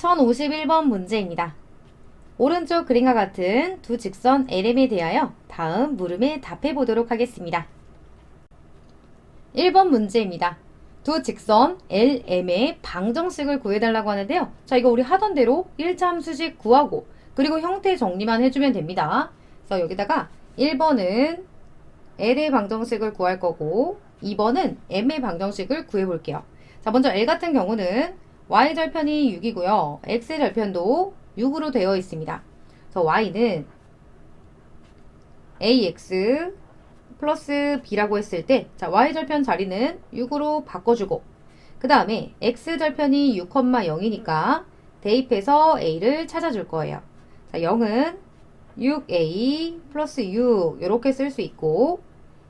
1051번 문제입니다. 오른쪽 그림과 같은 두 직선 LM에 대하여 다음 물음에 답해 보도록 하겠습니다. 1번 문제입니다. 두 직선 LM의 방정식을 구해달라고 하는데요. 자, 이거 우리 하던 대로 1차 수식 구하고 그리고 형태 정리만 해주면 됩니다. 그래서 여기다가 1번은 L의 방정식을 구할 거고 2번은 M의 방정식을 구해볼게요. 자, 먼저 L 같은 경우는 Y 절편이 6이고요. X 절편도 6으로 되어 있습니다. 그래서 Y는 AX 플러스 B라고 했을 때, 자, Y 절편 자리는 6으로 바꿔주고, 그 다음에 X 절편이 6,0이니까 대입해서 A를 찾아줄 거예요. 자, 0은 6A 플러스 6, 이렇게 쓸 수 있고,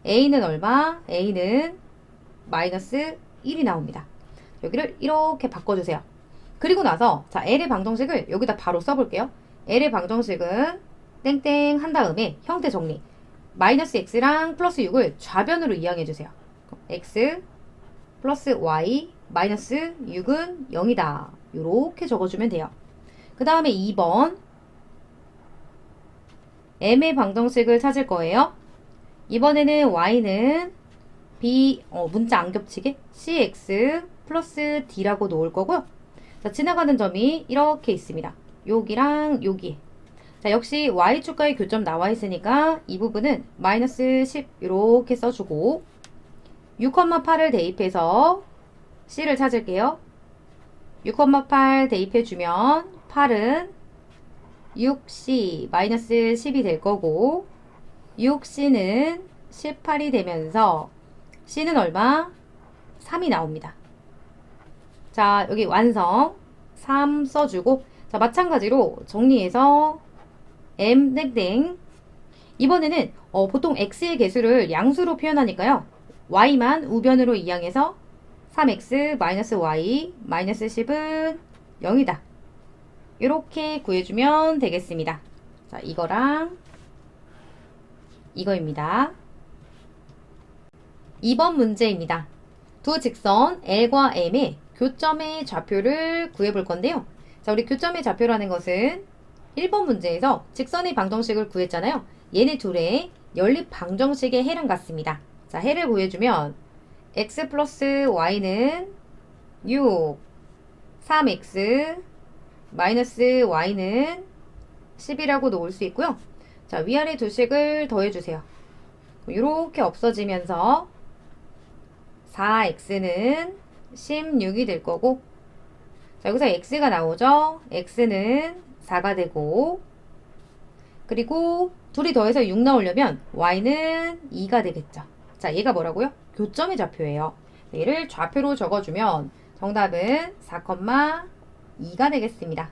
A는 얼마? A는 마이너스 1이 나옵니다. 여기를 이렇게 바꿔주세요. 그리고 나서 자 L의 방정식을 여기다 바로 써볼게요. L의 방정식은 땡땡 한 다음에 형태 정리. 마이너스 x랑 플러스 6을 좌변으로 이항해주세요. x 플러스 y 마이너스 6은 0이다. 이렇게 적어주면 돼요. 그 다음에 2번 m의 방정식을 찾을 거예요. 이번에는 y는 b 어, 문자 안 겹치게 cx 플러스 d라고 놓을 거고요. 자, 지나가는 점이 이렇게 있습니다. 여기랑 여기. 자, 역시 y축과의 교점 나와 있으니까 이 부분은 마이너스 10 이렇게 써주고 6,8을 대입해서 c를 찾을게요. 6,8 대입해주면 8은 6c 마이너스 10이 될 거고 6c는 18이 되면서 c는 얼마? 3이 나옵니다. 자, 여기 완성. 3 써주고. 자, 마찬가지로 정리해서 m 땡땡. 이번에는 어, 보통 x의 개수를 양수로 표현하니까요. y만 우변으로 이항해서 3x 마이너스 y 마이너스 10은 0이다. 이렇게 구해주면 되겠습니다. 자, 이거랑 이거입니다. 2번 문제입니다. 두 직선 L과 M의 교점의 좌표를 구해볼 건데요. 자, 우리 교점의 좌표라는 것은 1번 문제에서 직선의 방정식을 구했잖아요. 얘네 둘의 연립 방정식의 해랑 같습니다. 자, 해를 구해주면 x 플러스 y는 6, 3x 마이너스 y는 10이라고 놓을 수 있고요. 자, 위아래 두 식을 더해주세요. 이렇게 없어지면서 4x는 16이 될 거고 자 여기서 x가 나오죠. x는 4가 되고 그리고 둘이 더해서 6 나오려면 y는 2가 되겠죠. 자 얘가 뭐라고요? 교점의 좌표예요. 얘를 좌표로 적어주면 정답은 4,2가 되겠습니다.